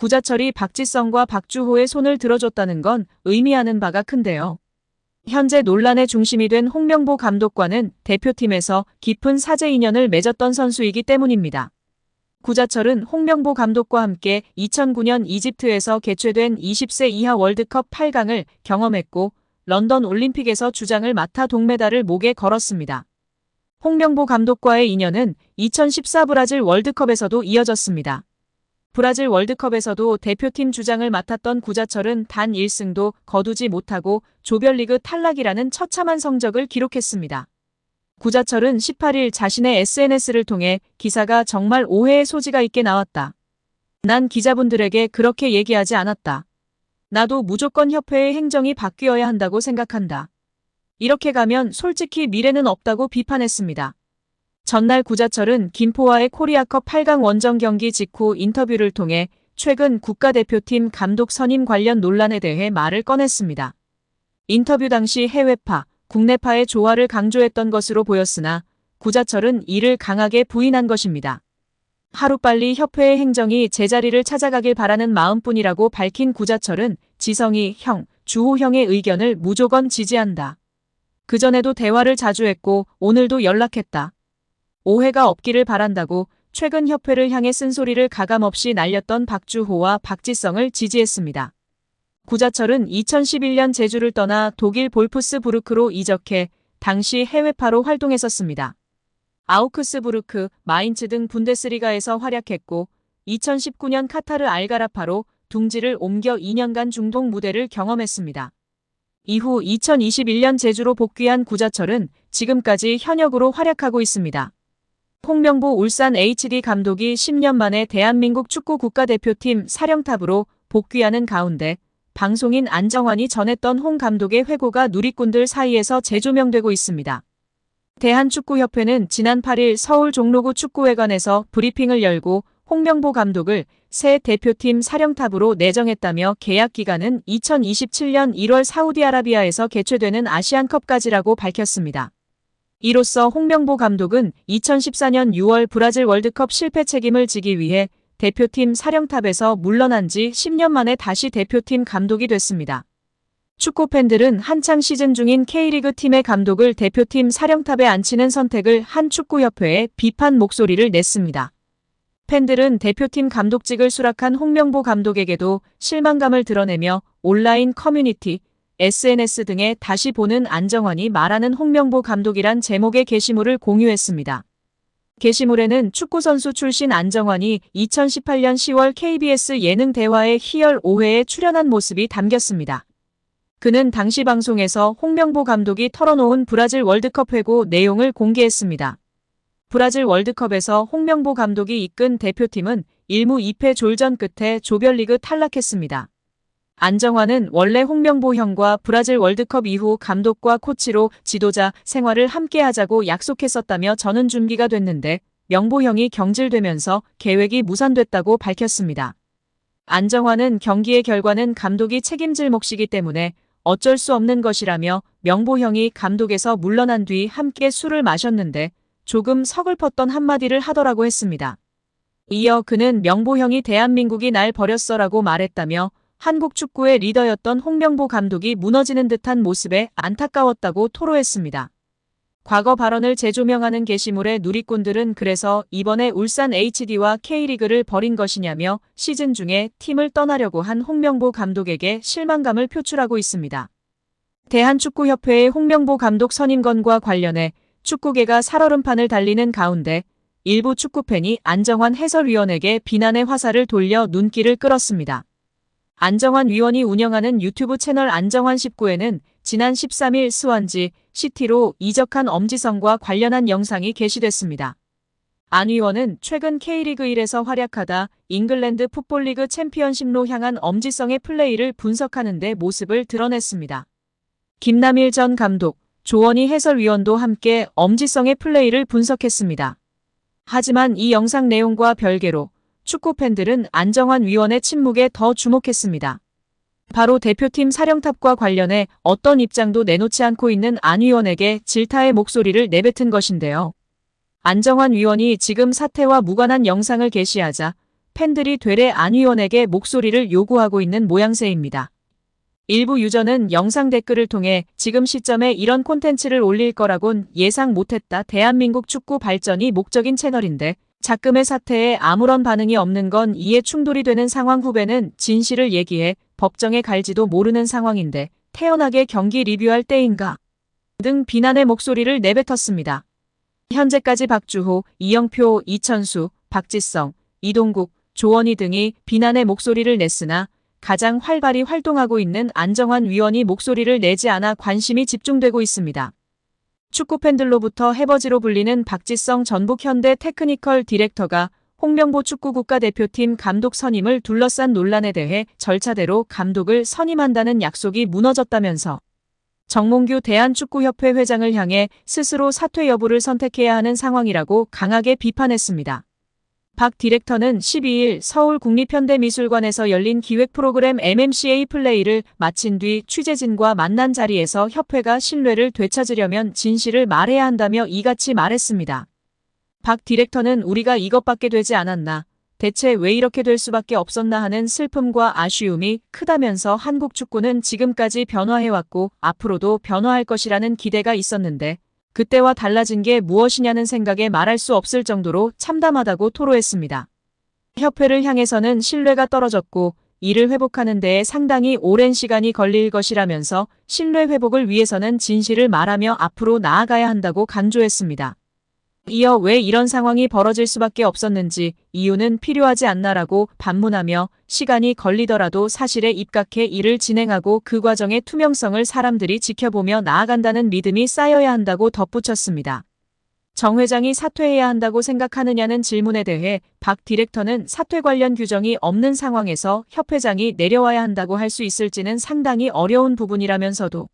구자철이 박지성과 박주호의 손을 들어줬다는 건 의미하는 바가 큰데요. 현재 논란의 중심이 된 홍명보 감독과는 대표팀에서 깊은 사제 인연을 맺었던 선수이기 때문입니다. 구자철은 홍명보 감독과 함께 2009년 이집트에서 개최된 20세 이하 월드컵 8강을 경험했고 런던 올림픽에서 주장을 맡아 동메달을 목에 걸었습니다. 홍명보 감독과의 인연은 2014 브라질 월드컵에서도 이어졌습니다. 브라질 월드컵에서도 대표팀 주장을 맡았던 구자철은 단 1승도 거두지 못하고 조별리그 탈락이라는 처참한 성적을 기록했습니다. 구자철은 18일 자신의 SNS를 통해 기사가 정말 오해의 소지가 있게 나왔다. 난 기자분들에게 그렇게 얘기하지 않았다. 나도 무조건 협회의 행정이 바뀌어야 한다고 생각한다. 이렇게 가면 솔직히 미래는 없다고 비판했습니다. 전날 구자철은 김포와의 코리아컵 8강 원정 경기 직후 인터뷰를 통해 최근 국가대표팀 감독 선임 관련 논란에 대해 말을 꺼냈습니다. 인터뷰 당시 해외파, 국내파의 조화를 강조했던 것으로 보였으나 구자철은 이를 강하게 부인한 것입니다. 하루빨리 협회의 행정이 제자리를 찾아가길 바라는 마음뿐이라고 밝힌 구자철은 지성이 형, 주호 형의 의견을 무조건 지지한다. 그전에도 대화를 자주 했고 오늘도 연락했다. 오해가 없기를 바란다고 최근 협회를 향해 쓴소리를 가감없이 날렸던 박주호와 박지성을 지지했습니다. 구자철은 2011년 제주를 떠나 독일 볼프스부르크로 이적해 당시 해외파로 활동했었습니다. 아우크스부르크, 마인츠 등 분데스리가에서 활약했고 2019년 카타르 알가라파로 둥지를 옮겨 2년간 중동 무대를 경험했습니다. 이후 2021년 제주로 복귀한 구자철은 지금까지 현역으로 활약하고 있습니다. 홍명보 울산 HD 감독이 10년 만에 대한민국 축구 국가대표팀 사령탑으로 복귀하는 가운데 방송인 안정환이 전했던 홍 감독의 회고가 누리꾼들 사이에서 재조명되고 있습니다. 대한축구협회는 지난 8일 서울 종로구 축구회관에서 브리핑을 열고 홍명보 감독을 새 대표팀 사령탑으로 내정했다며 계약 기간은 2027년 1월 사우디아라비아에서 개최되는 아시안컵까지라고 밝혔습니다. 이로써 홍명보 감독은 2014년 6월 브라질 월드컵 실패 책임을 지기 위해 대표팀 사령탑에서 물러난 지 10년 만에 다시 대표팀 감독이 됐습니다. 축구 팬들은 한창 시즌 중인 K리그 팀의 감독을 대표팀 사령탑에 앉히는 선택을 한 축구협회에 비판 목소리를 냈습니다. 팬들은 대표팀 감독직을 수락한 홍명보 감독에게도 실망감을 드러내며 온라인 커뮤니티, SNS 등에 다시 보는 안정환이 말하는 홍명보 감독이란 제목의 게시물을 공유했습니다. 게시물에는 축구선수 출신 안정환이 2018년 10월 KBS 예능 대화의 희열 5회에 출연한 모습이 담겼습니다. 그는 당시 방송에서 홍명보 감독이 털어놓은 브라질 월드컵 회고 내용을 공개했습니다. 브라질 월드컵에서 홍명보 감독이 이끈 대표팀은 1무 2패 졸전 끝에 조별리그 탈락했습니다. 안정환은 원래 홍명보 형과 브라질 월드컵 이후 감독과 코치로 지도자 생활을 함께 하자고 약속했었다며 저는 준비가 됐는데 명보 형이 경질되면서 계획이 무산됐다고 밝혔습니다. 안정환은 경기의 결과는 감독이 책임질 몫이기 때문에 어쩔 수 없는 것이라며 명보 형이 감독에서 물러난 뒤 함께 술을 마셨는데 조금 서글펐던 한마디를 하더라고 했습니다. 이어 그는 명보 형이 대한민국이 날 버렸어라고 말했다며 한국 축구의 리더였던 홍명보 감독이 무너지는 듯한 모습에 안타까웠다고 토로했습니다. 과거 발언을 재조명하는 게시물에 누리꾼들은 그래서 이번에 울산 HD와 K리그를 버린 것이냐며 시즌 중에 팀을 떠나려고 한 홍명보 감독에게 실망감을 표출하고 있습니다. 대한축구협회의 홍명보 감독 선임건과 관련해 축구계가 살얼음판을 달리는 가운데 일부 축구팬이 안정환 해설위원에게 비난의 화살을 돌려 눈길을 끌었습니다. 안정환 위원이 운영하는 유튜브 채널 안정환 19에는 지난 13일 스완지 시티로 이적한 엄지성과 관련한 영상이 게시됐습니다. 안 위원은 최근 K리그 1에서 활약하다 잉글랜드 풋볼리그 챔피언십로 향한 엄지성의 플레이를 분석하는 데 모습을 드러냈습니다. 김남일 전 감독, 조원희 해설위원도 함께 엄지성의 플레이를 분석했습니다. 하지만 이 영상 내용과 별개로 축구 팬들은 안정환 위원의 침묵에 더 주목했습니다. 바로 대표팀 사령탑과 관련해 어떤 입장도 내놓지 않고 있는 안 위원에게 질타의 목소리를 내뱉은 것인데요. 안정환 위원이 지금 사태와 무관한 영상을 게시하자 팬들이 되레 안 위원에게 목소리를 요구하고 있는 모양새입니다. 일부 유저는 영상 댓글을 통해 지금 시점에 이런 콘텐츠를 올릴 거라곤 예상 못했다. 대한민국 축구 발전이 목적인 채널인데 작금의 사태에 아무런 반응이 없는 건 이해 충돌이 되는 상황 후배는 진실을 얘기해 법정에 갈지도 모르는 상황인데 태연하게 경기 리뷰할 때인가 등 비난의 목소리를 내뱉었습니다. 현재까지 박주호, 이영표, 이천수, 박지성, 이동국, 조원희 등이 비난의 목소리를 냈으나 가장 활발히 활동하고 있는 안정환 위원이 목소리를 내지 않아 관심이 집중되고 있습니다. 축구 팬들로부터 해버지로 불리는 박지성 전북 현대 테크니컬 디렉터가 홍명보 축구 국가대표팀 감독 선임을 둘러싼 논란에 대해 절차대로 감독을 선임한다는 약속이 무너졌다면서 정몽규 대한축구협회 회장을 향해 스스로 사퇴 여부를 선택해야 하는 상황이라고 강하게 비판했습니다. 박 디렉터는 12일 서울 국립현대미술관에서 열린 기획 프로그램 MMCA 플레이를 마친 뒤 취재진과 만난 자리에서 협회가 신뢰를 되찾으려면 진실을 말해야 한다며 이같이 말했습니다. 박 디렉터는 우리가 이것밖에 되지 않았나. 대체 왜 이렇게 될 수밖에 없었나 하는 슬픔과 아쉬움이 크다면서 한국 축구는 지금까지 변화해왔고 앞으로도 변화할 것이라는 기대가 있었는데 그때와 달라진 게 무엇이냐는 생각에 말할 수 없을 정도로 참담하다고 토로했습니다. 협회를 향해서는 신뢰가 떨어졌고 이를 회복하는 데에 상당히 오랜 시간이 걸릴 것이라면서 신뢰 회복을 위해서는 진실을 말하며 앞으로 나아가야 한다고 강조했습니다. 이어 왜 이런 상황이 벌어질 수밖에 없었는지 이유는 필요하지 않나라고 반문하며 시간이 걸리더라도 사실에 입각해 일을 진행하고 그 과정의 투명성을 사람들이 지켜보며 나아간다는 믿음이 쌓여야 한다고 덧붙였습니다. 정 회장이 사퇴해야 한다고 생각하느냐는 질문에 대해 박 디렉터는 사퇴 관련 규정이 없는 상황에서 협 회장이 내려와야 한다고 할 수 있을지는 상당히 어려운 부분이라면서도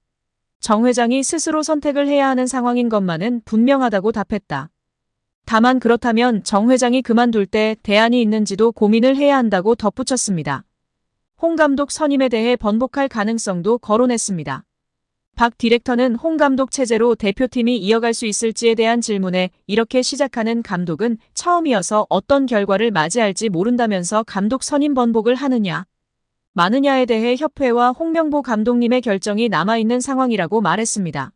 정 회장이 스스로 선택을 해야 하는 상황인 것만은 분명하다고 답했다. 다만 그렇다면 정 회장이 그만둘 때 대안이 있는지도 고민을 해야 한다고 덧붙였습니다. 홍 감독 선임에 대해 번복할 가능성도 거론했습니다. 박 디렉터는 홍 감독 체제로 대표팀이 이어갈 수 있을지에 대한 질문에 이렇게 시작하는 감독은 처음이어서 어떤 결과를 맞이할지 모른다면서 감독 선임 번복을 하느냐, 마느냐에 대해 협회와 홍명보 감독님의 결정이 남아있는 상황이라고 말했습니다.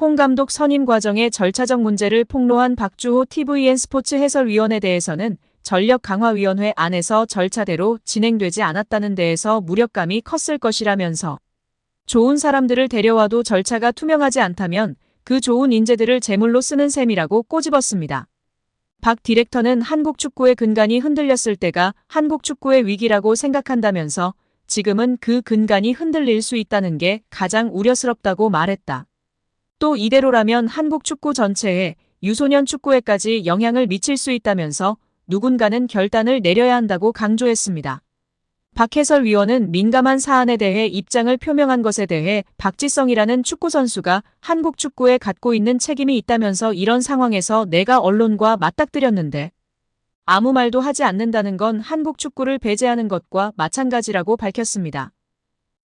홍 감독 선임 과정의 절차적 문제를 폭로한 박주호 TVN 스포츠 해설위원에 대해서는 전력 강화위원회 안에서 절차대로 진행되지 않았다는 데에서 무력감이 컸을 것이라면서 좋은 사람들을 데려와도 절차가 투명하지 않다면 그 좋은 인재들을 제물로 쓰는 셈이라고 꼬집었습니다. 박 디렉터는 한국 축구의 근간이 흔들렸을 때가 한국 축구의 위기라고 생각한다면서 지금은 그 근간이 흔들릴 수 있다는 게 가장 우려스럽다고 말했다. 또 이대로라면 한국 축구 전체에 유소년 축구에까지 영향을 미칠 수 있다면서 누군가는 결단을 내려야 한다고 강조했습니다. 박 해설 위원은 민감한 사안에 대해 입장을 표명한 것에 대해 박지성이라는 축구 선수가 한국 축구에 갖고 있는 책임이 있다면서 이런 상황에서 내가 언론과 맞닥뜨렸는데 아무 말도 하지 않는다는 건 한국 축구를 배제하는 것과 마찬가지라고 밝혔습니다.